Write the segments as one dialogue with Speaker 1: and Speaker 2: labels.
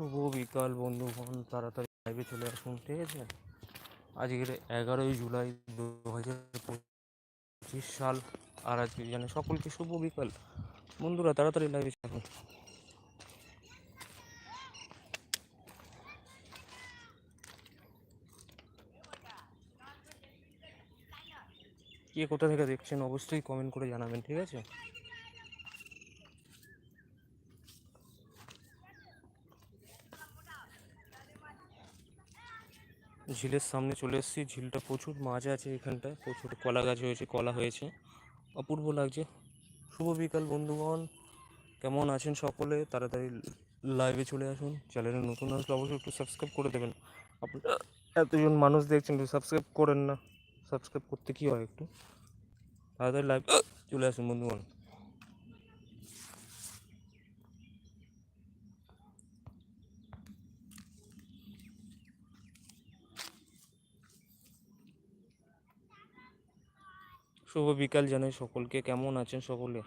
Speaker 1: শুভ বিকাল বন্ধুগণ তাড়াতাড়ি লাইভে চলে আসুন, ঠিক আছে? আজকের এগারোই জুলাই দু হাজার পঁচিশ সাল, আর আজকে জানে সকলকে শুভ বিকাল। বন্ধুরা, তাড়াতাড়ি লাইভে আসুন। কে কোথা থেকে দেখছেন, অবশ্যই কমেন্ট করে জানাবেন, ঠিক আছে? ঝিলের সামনে চলে এসেছি। ঝিলটা প্রচুর মাছ আছে এখানটায়, প্রচুর কলা গাছ হয়েছে, কলা হয়েছে। অপূর্ব লাগছে। শুভ বিকাল বন্ধুগণ। কেমন আছেন সকলে? তাড়াতাড়ি লাইভে চলে আসুন। চ্যানেলে নতুন আসলে অবশ্যই একটু সাবস্ক্রাইব করে দেবেন। আপনারা এতজন মানুষ দেখছেন একটু সাবস্ক্রাইব করেন না। সাবস্ক্রাইব করতে কী হয় একটু? তাড়াতাড়ি লাইভ চলে আসুন বন্ধুগণ। শুভ বিকাল জানাই সকলকে। কেমন আছেন সকলে?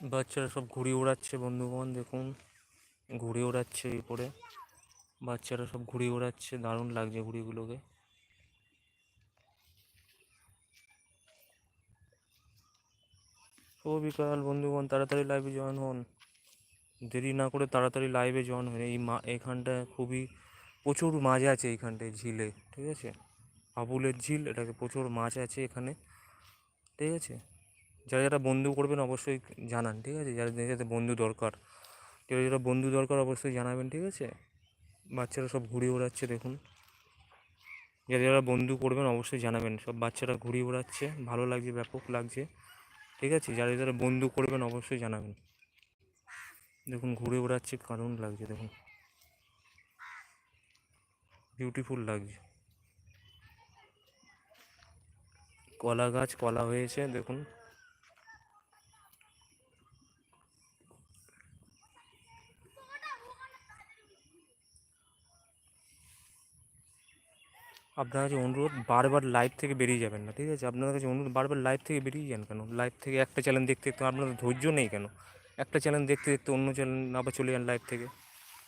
Speaker 1: বাচ্চারা সব ঘুড়ি ওড়াচ্ছে, বন্ধুগণ, দেখুন। ঘুড়ি ওড়াচ্ছে করে বাচ্চারা সব ঘুড়ি ওড়াচ্ছে, দারুণ লাগছে ঘুড়িগুলোকে। শুভ বিকাল, বন্ধুগণ, তাড়াতাড়ি লাইভে জয়েন হন। দেরি না করে তাড়াতাড়ি লাইভে জয়েন হন এই মা, এখানটায় খুবই প্রচুর মাছ আছে এইখানটায় ঝিলে, ঠিক আছে? আবুলের ঝিল, এটাকে প্রচুর মাছ আছে এখানে, ঠিক আছে? যারা যারা বন্ধু করবেন অবশ্যই জানান, ঠিক আছে? যারা যাতে বন্ধু দরকার, যারা যারা বন্ধু দরকার অবশ্যই জানাবেন, ঠিক আছে? বাচ্চারা সব ঘুড়ি ওড়াচ্ছে দেখুন। যারা যারা বন্ধু করবেন অবশ্যই জানাবেন, সব বাচ্চারা ঘুড়ি ওড়াচ্ছে ভালো লাগছে, ব্যাপক লাগছে, ঠিক আছে? যারা যারা বন্ধু করবেন অবশ্যই জানাবেন। দেখুন ঘুরে ওড়াচ্ছে কারণ লাগছে, দেখুন। বিউটিফুল লাগছে। কলা গাছ, কলা হয়েছে, দেখুন। আপনার কাছে অনুরোধ, বারবার লাইভ থেকে বেরিয়ে যাবেন না, ঠিক আছে? আপনার কাছে অনুরোধ, বারবার লাইভ থেকে বেরিয়ে যান কেন? লাইভ থেকে একটা চ্যানেল দেখতে দেখতে আপনাদের ধৈর্য নেই কেন? একটা চ্যানেল দেখতে দেখতে অন্য চ্যানেল আবার চলে যান লাইভ থেকে।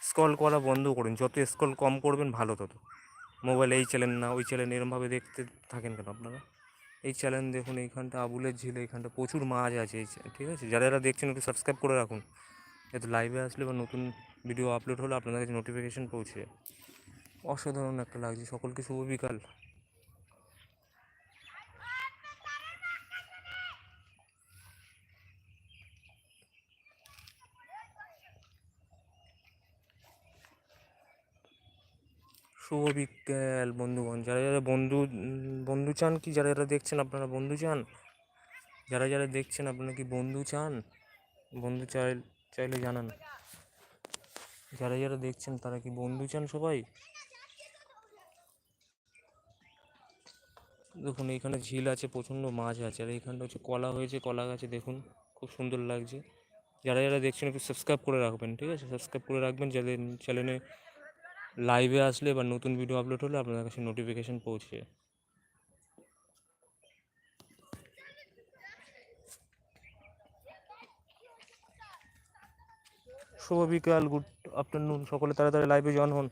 Speaker 1: স্ক্রল করা বন্ধ করুন, যত স্ক্রল কম করবেন, ভালো তত। মোবাইলে এই চ্যানেল না, ওই চ্যানেল এরমভাবে দেখতে থাকেন কেন আপনারা? এই চ্যানেল দেখুন, এইখানটা আবুলের ঝিল, এইখানটা প্রচুর মাছ আছে, এই ঠিক আছে? যারা যারা দেখছেন, একটু সাবস্ক্রাইব করে রাখুন। যাতে লাইভে আসলে বা নতুন ভিডিও আপলোড হলে আপনাদের কাছে নোটিফিকেশন পৌঁছে যায়। অসাধারণ একটা লাগছে। সকলকে শুভ বিকাল। শুভ বিকেল, বন্ধুগণ। যারা যারা বন্ধু বন্ধু চান কি? যারা যারা দেখছেন, আপনারা বন্ধু চান? যারা যারা দেখছেন, আপনারা কি বন্ধু চান? বন্ধু চাই চাইলে জানান। যারা যারা দেখছেন, তারা কি বন্ধু চান সবাই? দেখুন, এইখানে ঝিল আছে, প্রচণ্ড মাছ আছে, আর এইখানটা হচ্ছে কলা হয়েছে, কলা গাছে দেখুন, খুব সুন্দর লাগছে। যারা যারা দেখছেন, একটু সাবস্ক্রাইব করে রাখবেন, ঠিক আছে? সাবস্ক্রাইব করে রাখবেন যাতে চ্যানেলে লাইভে আসলে বা নতুন ভিডিও আপলোড হলে আপনার কাছে নোটিফিকেশন পৌঁছে। শুভ বিকাল গুড আফটারনুন সকলে তাড়াতাড়ি লাইভে জয়েন হন।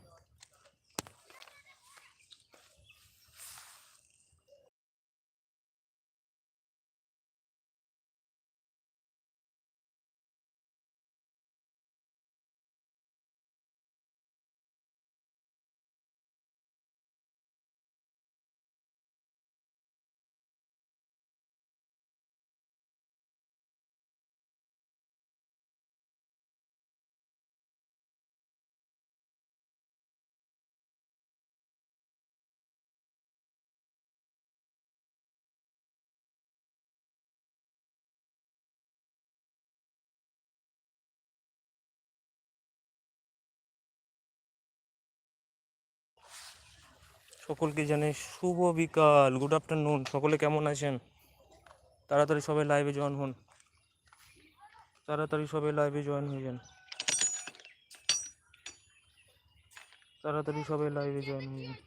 Speaker 1: সকলকে জানে শুভ বিকাল। গুড আফটারনুন সকলে কেমন আছেন? তাড়াতাড়ি সবাই লাইভে জয়েন হন। তাড়াতাড়ি সবাই লাইভে জয়েন হয়ে যান। তাড়াতাড়ি সবাই লাইভে জয়েন হয়ে যান।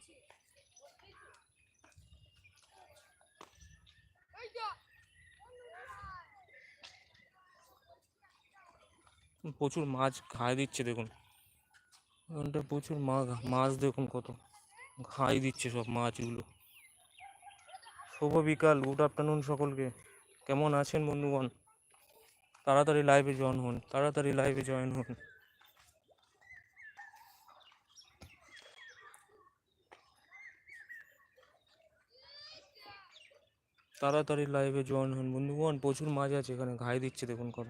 Speaker 1: প্রচুর মাছ খায় দিচ্ছে, দেখুন। প্রচুর মাছ মাছ দেখুন কত। খাই দিচ্ছে সব মাছগুলো। শুভ বিকাল গুড আফটারনুন সকলকে। কেমন আছেন বন্ধুগণ? তাড়াতাড়ি লাইভে জয়েন হন, তাড়াতাড়ি লাইভে জয়েন হন। তাড়াতাড়ি লাইভে জয়েন হন। বন্ধুগণ, প্রচুর মাছ আছে এখানে, ঘাই দিচ্ছে দেখুন কত।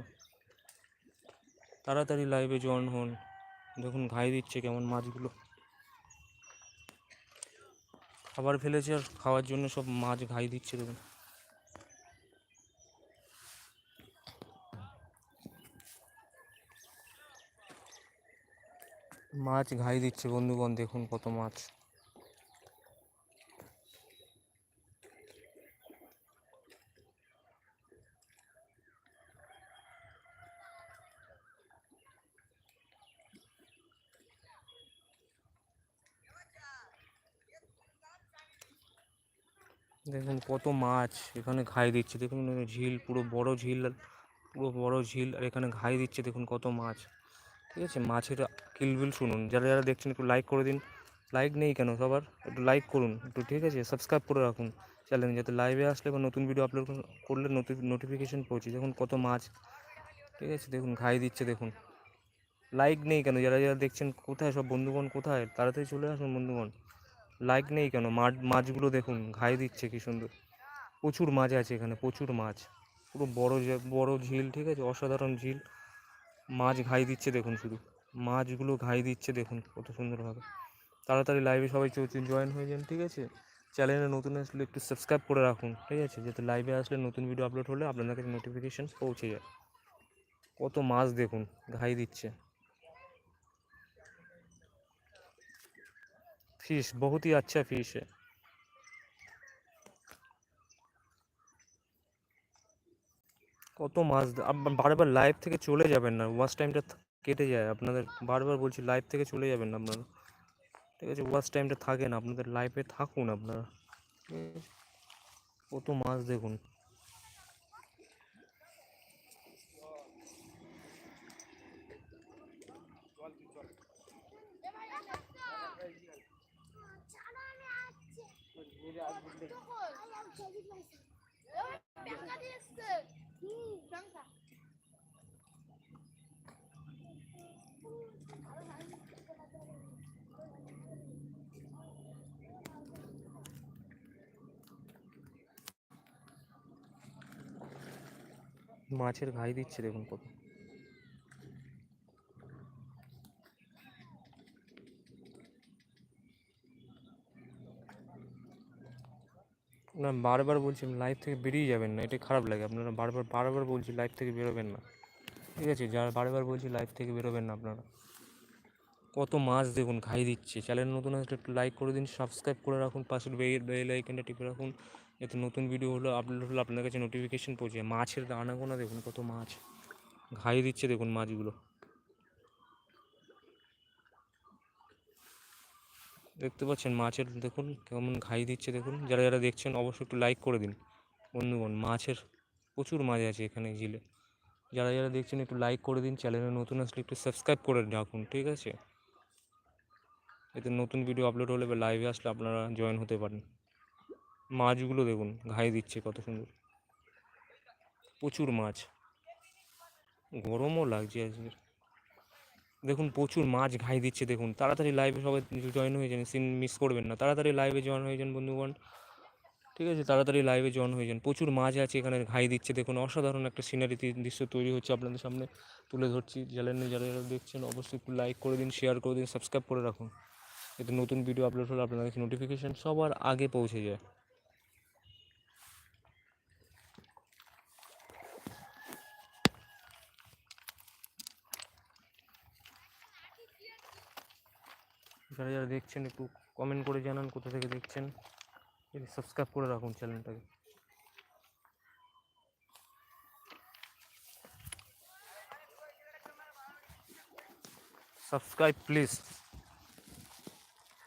Speaker 1: তাড়াতাড়ি লাইভে জয়েন হন। দেখুন, ঘাই দিচ্ছে কেমন মাছগুলো। খাবার ফেলেছে আর খাওয়ার জন্য সব মাছ ঘাই দিচ্ছে, দেখুন। মাছ ঘাই দিচ্ছে বন্ধুগণ, দেখুন কত মাছ। দেখুন কত মাছ এখানে ঘাই দিচ্ছে। দেখুন ঝিল, পুরো বড় ঝিল, পুরো বড় ঝিল, আর এখানে ঘাই দিচ্ছে দেখুন কত মাছ। ঠিক আছে? মাছের কিলবিল শুনুন। যারা যারা দেখছেন একটু লাইক করে দিন। লাইক নেই কেন সবার? একটু লাইক করুন। একটু ঠিক আছে? সাবস্ক্রাইব করে রাখুন চ্যানেল যাতে লাইভে আসলে বা নতুন ভিডিও আপলোড করলে নোটিফিকেশন পৌঁছে দেখুন কত মাছ। ঠিক আছে? দেখুন ঘাই দিচ্ছে দেখুন। লাইক নেই কেন? যারা যারা দেখছেন কোথায় সব বন্ধুগণ কোথায়? তাড়াতাড়ি চলে আসুন বন্ধুগণ। লাইক নেই কেন? মাছ মাছগুলো দেখুন ঘাই দিচ্ছে কি সুন্দর। প্রচুর মাছ আছে এখানে, প্রচুর মাছ। পুরো বড় বড় ঝিল, ঠিক আছে? অসাধারণ ঝিল। মাছ ঘাই দিচ্ছে দেখুন শুধু। মাছগুলো ঘাই দিচ্ছে দেখুন কত সুন্দরভাবে। তাড়াতাড়ি লাইভে সবাই জয়েন হয়ে যান, ঠিক আছে? চ্যানেলে নতুন আসলে একটু সাবস্ক্রাইব করে রাখুন, ঠিক আছে? যাতে লাইভে আসলে নতুন ভিডিও আপলোড হলে আপনাদের কাছে নোটিফিকেশান পৌঁছে যায়। কত মাছ দেখুন ঘাই দিচ্ছে। फिश बहुत ही अच्छा फिश है কত মাছ দে- আব- বারবার লাইভ থেকে চলে যাবেন না ওয়াচ টাইমটা কেটে যায় আপনাদের বারবার বলছি লাইভ থেকে চলে যাবেন না আপনারা ঠিক আছে ওয়াচ টাইমটা থাকে না আপনাদের লাইভে থাকুন আপনারা ঠিক আছে? কত মাছ দেখুন মাছের ঘাই দিচ্ছে দেখুন কত। না বারবার বলছি লাইভ থেকে বেরিয়ে যাবেন না এটা খারাপ লাগে। আপনারা বারবার বারবার বলছি লাইভ থেকে বেরোবেন না। ঠিক আছে? যারা বারবার বলছি লাইভ থেকে বেরোবেন না আপনারা। কত মাছ দেখুন, খাই দিচ্ছে। চ্যানেল নতুন আসলে একটু লাইক করে দিন সাবস্ক্রাইব করে রাখুন পাশের বেল আইকনটা টিপে রাখুন, যাতে নতুন ভিডিও হলো আপলোড হলো আপনার কাছে নোটিফিকেশন পৌঁছে মাছের দানাগোনা দেখুন, কত মাছ। ঘাই দিচ্ছে দেখুন মাছগুলো। দেখতে পাচ্ছেন মাছের, দেখুন কেমন ঘাই দিচ্ছে, দেখুন। যারা যারা দেখছেন, অবশ্যই একটু লাইক করে দিন, বন্ধুগণ। মাছের প্রচুর মাছ আছে এখানে ঝিলে। যারা যারা দেখছেন, একটু লাইক করে দিন চ্যানেলে নতুন আসলে একটু সাবস্ক্রাইব করে রাখুন, ঠিক আছে? এতে নতুন ভিডিও আপলোড হলে বা লাইভে আসলে আপনারা জয়েন হতে পারেন। মাছগুলো দেখুন, ঘাই দিচ্ছে কত সুন্দর। প্রচুর মাছ। গরমও লাগছে আজকে। দেখুন প্রচুর মাছ ঘাই দিচ্ছে, দেখুন। তাড়াতাড়ি লাইভে সবাই জয়েন হয়ে যান সিন মিস করবেন না। তাড়াতাড়ি লাইভে জয়েন হয়ে যান, বন্ধুগণ। ঠিক আছে? তাড়াতাড়ি লাইভে জয়েন হয়ে যান। প্রচুর মাছ আছে এখানে ঘাই দিচ্ছে, দেখুন। অসাধারণ একটা সিনারি দৃশ্য তৈরি হচ্ছে আপনাদের সামনে। তুলে ধরছি। যারা যারা দেখছেন, অবশ্যই একটু লাইক করে দিন শেয়ার করে দিন সাবস্ক্রাইব করে রাখুন। এতে নতুন ভিডিও আপলোড হলে আপনাদের নোটিফিকেশান সবার আগে পৌঁছে যায়। যারা যারা দেখছেন একটু কমেন্ট করে জানান কোথা থেকে দেখছেন। সাবস্ক্রাইব করে রাখুন চ্যানেলটাকে সাবস্ক্রাইব প্লিজ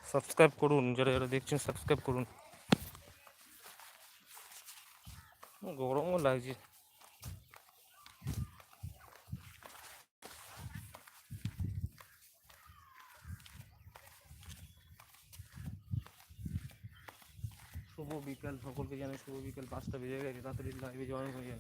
Speaker 1: সাবস্ক্রাইব করুন, যারা যারা দেখছেন সাবস্ক্রাইব করুন। গরমও লাগছে শুভ বিকাল সকলকে জানাই শুভ বিকাল পাঁচটা বেজে গেছে তাড়াতাড়ি লাইভে জয়েন হয়ে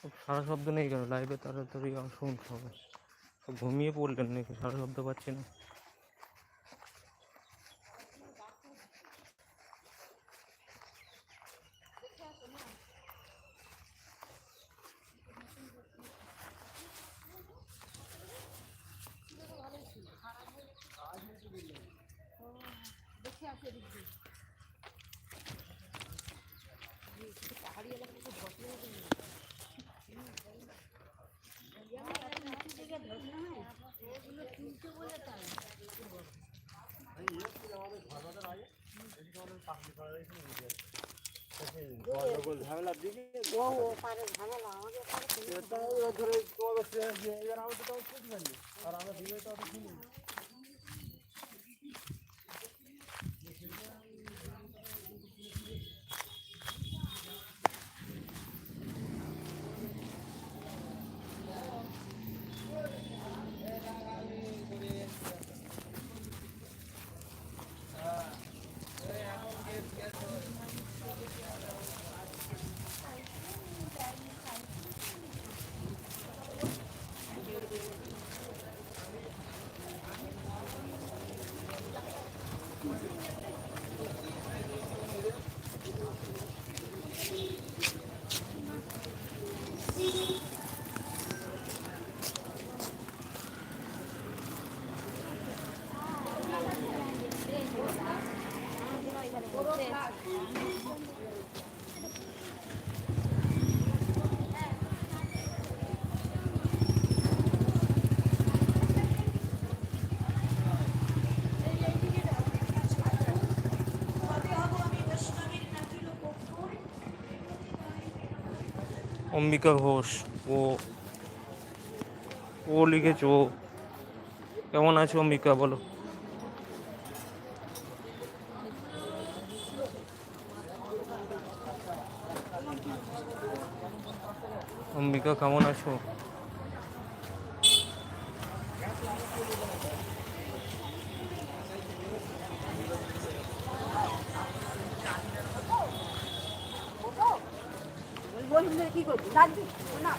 Speaker 1: যান সারা শব্দ নেই কেন? লাইভে তাড়াতাড়ি শুনতে হবে। ঘুমিয়ে পড়লেন নাকি? সারা শব্দ পাচ্ছি না।
Speaker 2: ঝামেলার দিকে ধরে তোমাদের আর আমরা দিবে তো অত শুনি
Speaker 1: অম্বিকা ঘোষ। ও ও লিখেছ ও। কেমন আছো অম্বিকা বলো? অম্বিকা কেমন আছো?
Speaker 3: কি না।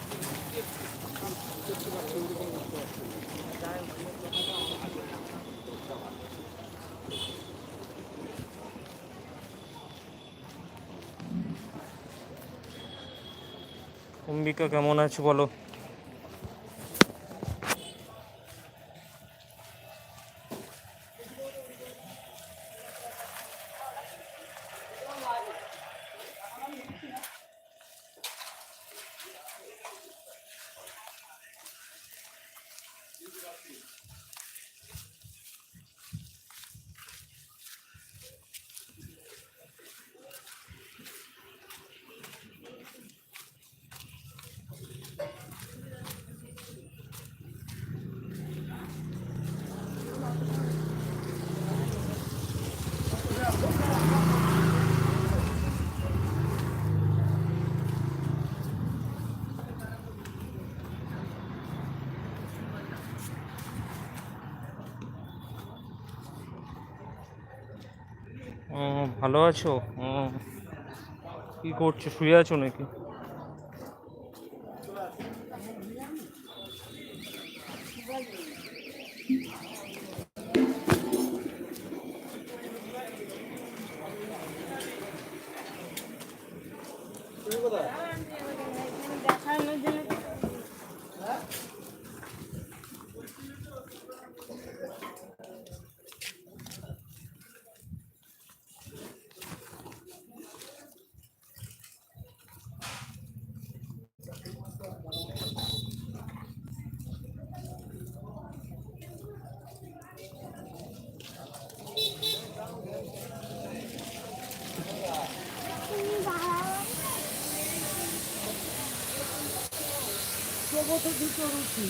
Speaker 1: অম্বিকা কেমন আছো বলো? ভালো আছো? কি করছ? শুয়ে আছো নাকি?
Speaker 2: কত
Speaker 3: কিছু রুচি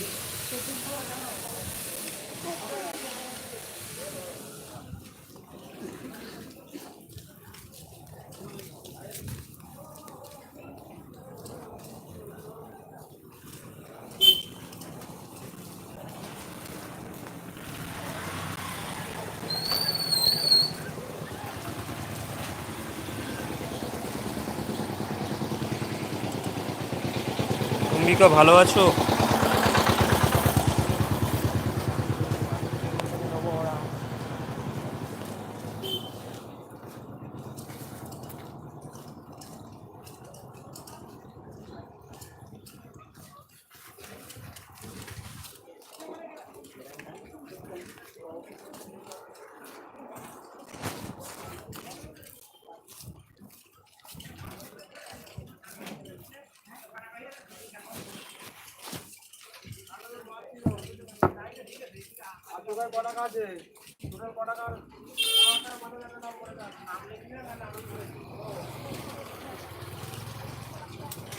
Speaker 1: অম্বিকা ভালো আছো
Speaker 2: আর তোকার ক টাকা আছে তোকার ক টাকা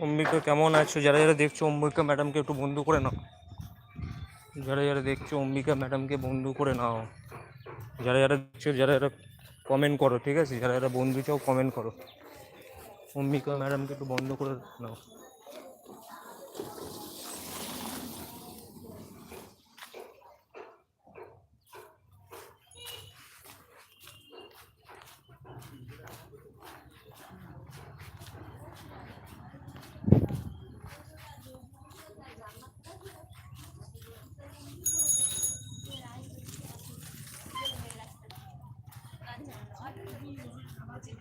Speaker 1: অম্বিকা কেমন আছো যারা যারা দেখছ অম্বিকা ম্যাডামকে একটু বন্ধু করে নাও যারা যারা দেখছ অম্বিকা ম্যাডামকে বন্ধু করে নাও যারা যারা দেখছ যারা যারা কমেন্ট করো, ঠিক আছে? যারা যারা বন্ধু চাও কমেন্ট করো। অম্বিকা ম্যাডামকে একটু বন্ধ করে নাও।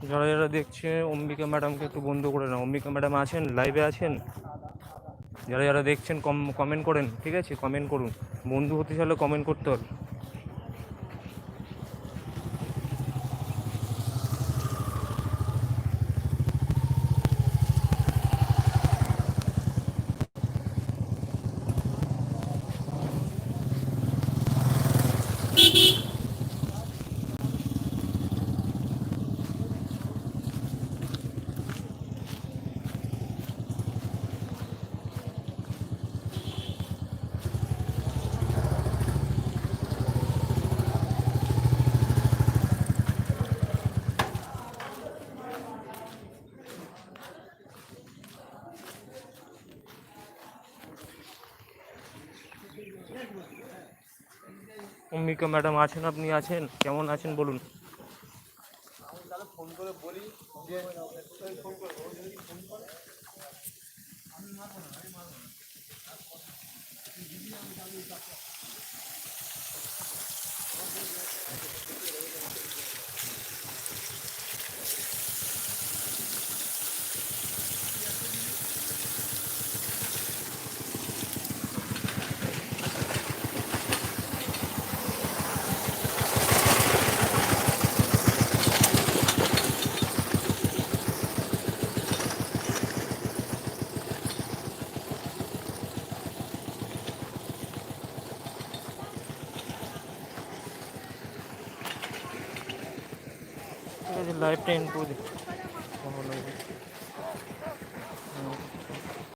Speaker 1: যারা যারা দেখছে, অম্বিকা ম্যাডামকে একটু বন্ধ করে নাও। অম্বিকা ম্যাডাম আছেন লাইভে আছেন? যারা যারা দেখছেন, কম কমেন্ট করেন, ঠিক আছে? কমেন্ট করুন। বন্ধু হতে চাইলে কমেন্ট করতে হবে। অম্বিকা ম্যাডাম আছেন, আপনি আছেন? কেমন আছেন বলুন।
Speaker 2: ফোন করে বলি যে ফোন
Speaker 1: ফোন করে আমি না করে দিই কেমন লাগবে